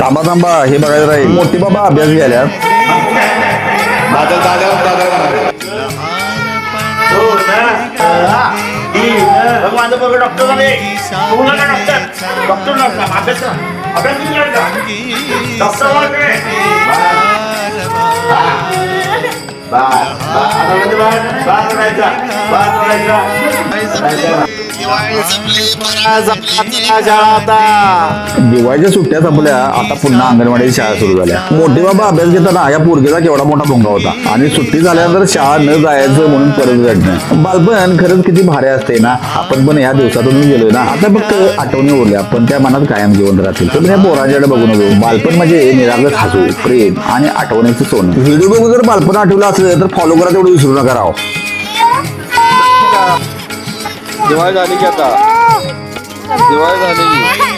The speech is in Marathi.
थांबा थांबा. हे बघायचं राहील मोठी बाबा अभ्यास घ्यायला. माझं बघ डॉक्टर झाले डॉक्टर डॉक्टर अभ्यास अभ्यास डॉक्टर दिवाळीच्या सुट्ट्या संपल्या आता पुन्हा अंगणवाडी शाळा सुरू झाल्या. मोठे बाबा अभ्यास घेताना या पोरगीचा केवढा मोठा भोंगा होता. आणि सुट्टी झाल्यानंतर शाळा न जायचं म्हणून परत घडणं बालपण खरंच किती भारी असते ना? आपण पण या दिवसातून गेलोय ना? आता फक्त आठवणी उरल्या पण त्या मनात कायम घेऊन राहतील. तुम्ही या पोरांच्याकडे बघू. नको बालपण म्हणजे निरागस हसू प्रेम आणि आठवणीचं सोनं. व्हिडिओ बघून जर बालपण आठवलं असलं तर फॉलो करा तेवढं विसरू नका राव. दिवाळी झाली की आता? दिवाळी झाली